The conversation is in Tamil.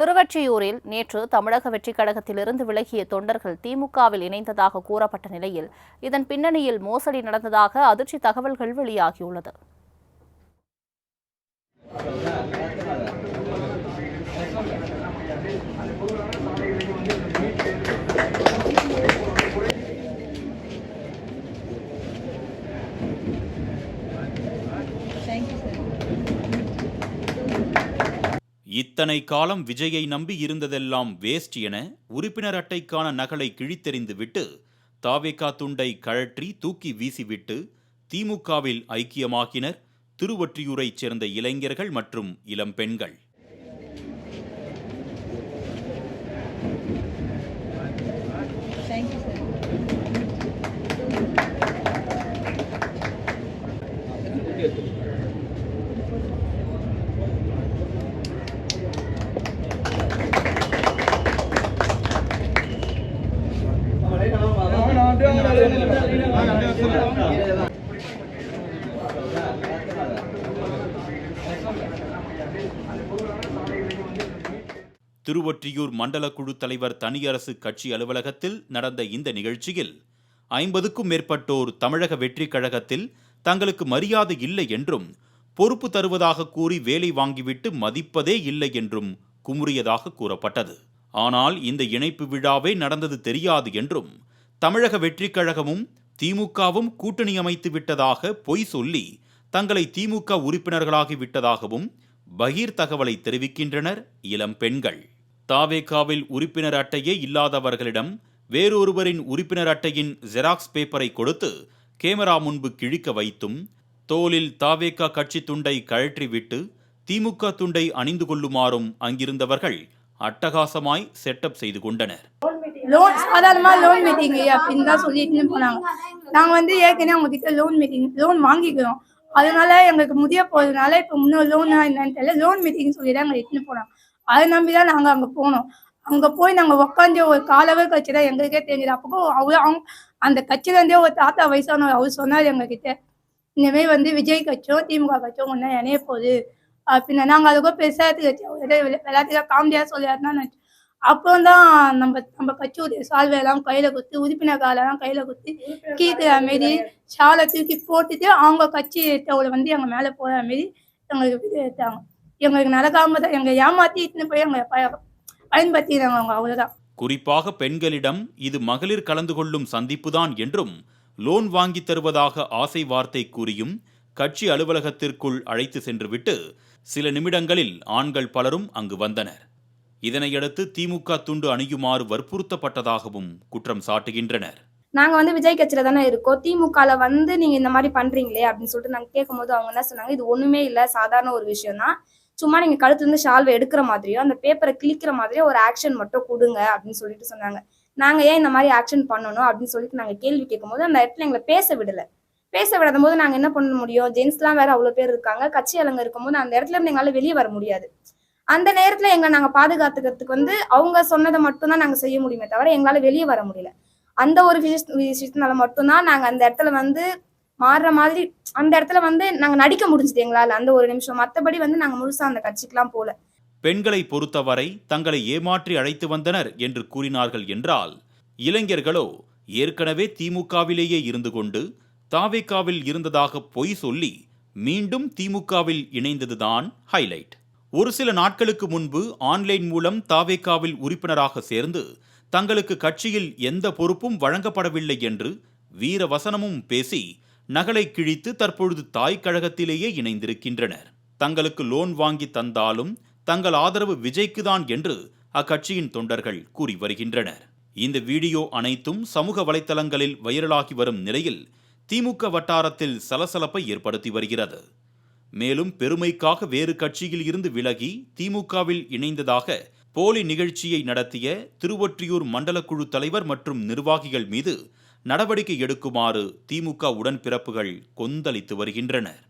திருவொற்றியூரில் நேற்று தமிழக வெற்றிக் கழகத்திலிருந்து விலகிய தொண்டர்கள் திமுகவில் இணைந்ததாக கூறப்பட்ட நிலையில் இதன் பின்னணியில் மோசடி நடந்ததாக அதிர்ச்சி தகவல்கள் வெளியாகியுள்ளது. இத்தனை காலம் விஜயை நம்பி இருந்ததெல்லாம் வேஸ்ட் என உறுப்பினர் அட்டைக்கான நகலை கிழித்தெறிந்துவிட்டு தாவேகா துண்டை கழற்றி தூக்கி வீசிவிட்டு திமுகவில் ஐக்கியமாகினர் திருவொற்றியூரைச் சேர்ந்த இளைஞர்கள் மற்றும் இளம்பெண்கள் திருவொற்றியூர் மண்டல குழு தலைவர் தனியரசு கட்சி அலுவலகத்தில் நடந்த இந்த நிகழ்ச்சியில் ஐம்பதுக்கும் மேற்பட்டோர் தமிழக வெற்றிக் கழகத்தில் தங்களுக்கு மரியாதை இல்லை என்றும் பொறுப்பு தருவதாக கூறி வேலை வாங்கிவிட்டு மதிப்பதே இல்லை என்றும் குமுறியதாக கூறப்பட்டது. ஆனால் இந்த இணைப்பு விழாவே நடந்தது தெரியாது என்றும் தமிழக வெற்றிக் கழகமும் திமுகவும் கூட்டணி அமைத்து விட்டதாக பொய் சொல்லி தங்களை திமுக உறுப்பினர்களாகி விட்டதாகவும் பகீர் தகவலை தெரிவிக்கின்றனர் இளம் பெண்கள். தாவேகாவில் உறுப்பினர் அட்டையே இல்லாதவர்களிடம் வேறொருவரின் உறுப்பினர் அட்டையின் ஜெராக்ஸ் பேப்பரை கொடுத்து கேமரா முன்பு கிழிக்க வைத்தும் தோலில் தாவேகா கட்சி துண்டை கழற்றிவிட்டு திமுக துண்டை அணிந்து கொள்ளுமாறும் அங்கிருந்தவர்கள் அட்டகாசமாய் செட்டப் செய்து கொண்டனர். லோன் சாதாரணமா லோன் மீட்டிங் அப்படின்னு தான் சொல்லிட்டு போனாங்க. நாங்க வந்து ஏற்கனவே அவங்க கிட்ட லோன் மீட்டிங் லோன் வாங்கிக்கிறோம். அதனால எங்களுக்கு முடிய போறதுனால இப்ப முன்னோர் லோன் என்னன்னு தெரியல. லோன் மீட்டிங் சொல்லி தான் எங்க இட்டுன்னு போனாங்க. அதை நம்பி தான் நாங்க அங்க போனோம். அங்க போய் நாங்க உட்காந்து ஒரு காலவே கட்சி தான் எங்களுக்கே தெரிஞ்சது. அப்போ அவங்க அவங்க அந்த கட்சியில இருந்தே ஒரு தாத்தா வயசானவர் அவர் சொன்னார் எங்க கிட்ட இனிமே வந்து விஜய் கட்சியும் திமுக கட்சியும் ஒன்னா இணைய போகுது. அப்படின்னு நாங்க அதுக்கும் பெருசாக வச்சு எல்லாத்துக்கும் காமெடியா சொல்லியாருன்னா நினைச்சோம் அப்புறம் தான் நம்ம நம்ம கட்சியுடைய சால்வை எல்லாம் கையில குத்தி உறுப்பினர் காலெல்லாம் கையில குத்தி கீக்கிற மாரி ஷாலை தூக்கி போட்டுட்டு அவங்க கட்சி தவளை வந்து எங்க மேல போற மாரி எங்களுக்கு இது எடுத்தாங்க. எங்களுக்கு நடக்காம தான் எங்க ஏமாத்தி இட்டுன்னு போய் எங்க பய- பயன்படுத்தினாங்க அவங்க அவ்வளவுதான். குறிப்பாக பெண்களிடம் இது மகளிர் கலந்து கொள்ளும் சந்திப்புதான் என்றும் லோன் வாங்கித் தருவதாக ஆசை வார்த்தை கூறியும் கட்சி அலுவலகத்திற்குள் அழைத்து சென்றுவிட்டு சில நிமிடங்களில் ஆண்கள் பலரும் அங்கு வந்தனர். இதனையடுத்து திமுக துண்டு அணியுமாறு வற்புறுத்தப்பட்டதாகவும் குற்றம் சாட்டுகின்றனர். நாங்க வந்து விஜய் கட்சியில தானே இருக்கோம். திமுகல வந்து நீங்க இந்த மாதிரி பண்றீங்களே அப்படின்னு சொல்லிட்டு நாங்க கேட்கும்போது அவங்க என்ன சொன்னாங்க இது ஒண்ணுமே இல்ல சாதாரண ஒரு விஷயம் தான் சும்மா நீங்க கழுத்துலேருந்து ஷால்வை எடுக்கிற மாதிரியோ அந்த பேப்பரை கிழிக்கிற மாதிரியோ ஒரு ஆக்ஷன் மட்டும் கொடுங்க அப்படின்னு சொல்லிட்டு சொன்னாங்க. நாங்க ஏன் இந்த மாதிரி ஆக்ஷன் பண்ணணும் அப்படின்னு சொல்லிட்டு நாங்க கேள்வி கேட்கும்போது அந்த இடத்துல எங்களை பேச விடல. பேச விடாத போது நாங்க என்ன பண்ண முடியும்? ஜென்ஸ்லாம் வேற அவ்வளவு பேர் இருக்காங்க. கட்சி அலங்க இருக்கும்போது அந்த இடத்துல இருந்து எங்களால வெளியே வர முடியாது. அந்த நேரத்துல எங்க நாங்க பாதுகாத்துக்கிறதுக்கு வந்து அவங்க சொன்னதை மட்டும்தான் நாங்கள் நாங்க செய்ய முடியுமே தவிர எங்களால வெளியே வர முடியல. அந்த ஒரு விஷய- விஷயத்தினால மட்டும்தான் நாங்க அந்த இடத்துல வந்து மாறுற மாதிரி அந்த இடத்துல வந்து நாங்க நடிக்க முடிஞ்சது எங்களால அந்த ஒரு நிமிஷம். மத்தபடி வந்து நாங்க முழுசா அந்த கட்சிக்கெல்லாம் போல. பெண்களை பொறுத்தவரை தங்களை ஏமாற்றி அழைத்து வந்தனர் என்று கூறினார்கள் என்றால் இளைஞர்களோ ஏற்கனவே திமுகவிலேயே இருந்து கொண்டு தாவேக்காவில் இருந்ததாக பொய் சொல்லி மீண்டும் திமுகவில் இணைந்ததுதான் ஹைலைட். ஒரு சில நாட்களுக்கு முன்பு ஆன்லைன் மூலம் தாவேக்காவில் உறுப்பினராக சேர்ந்து தங்களுக்கு கட்சியில் எந்த பொறுப்பும் வழங்கப்படவில்லை என்று வீர வசனமும் பேசி நகலை கிழித்து தற்பொழுது தாய் கழகத்திலேயே இணைந்திருக்கின்றனர். தங்களுக்கு லோன் வாங்கி தந்தாலும் தங்கள் ஆதரவு விஜய்க்குதான் என்று அக்கட்சியின் தொண்டர்கள் கூறி வருகின்றனர். இந்த வீடியோ அனைத்தும் சமூக வலைத்தளங்களில் வைரலாகி வரும் நிலையில் திமுக வட்டாரத்தில் சலசலப்பை ஏற்படுத்தி வருகிறது. மேலும் பெருமைக்காக வேறு கட்சியில் இருந்து விலகி திமுகவில் இணைந்ததாக போலி நிகழ்ச்சியை நடத்திய திருவொற்றியூர் மண்டல குழு தலைவர் மற்றும் நிர்வாகிகள் மீது நடவடிக்கை எடுக்குமாறு திமுக உடன்பிறப்புகள் கொந்தளித்து வருகின்றனர்.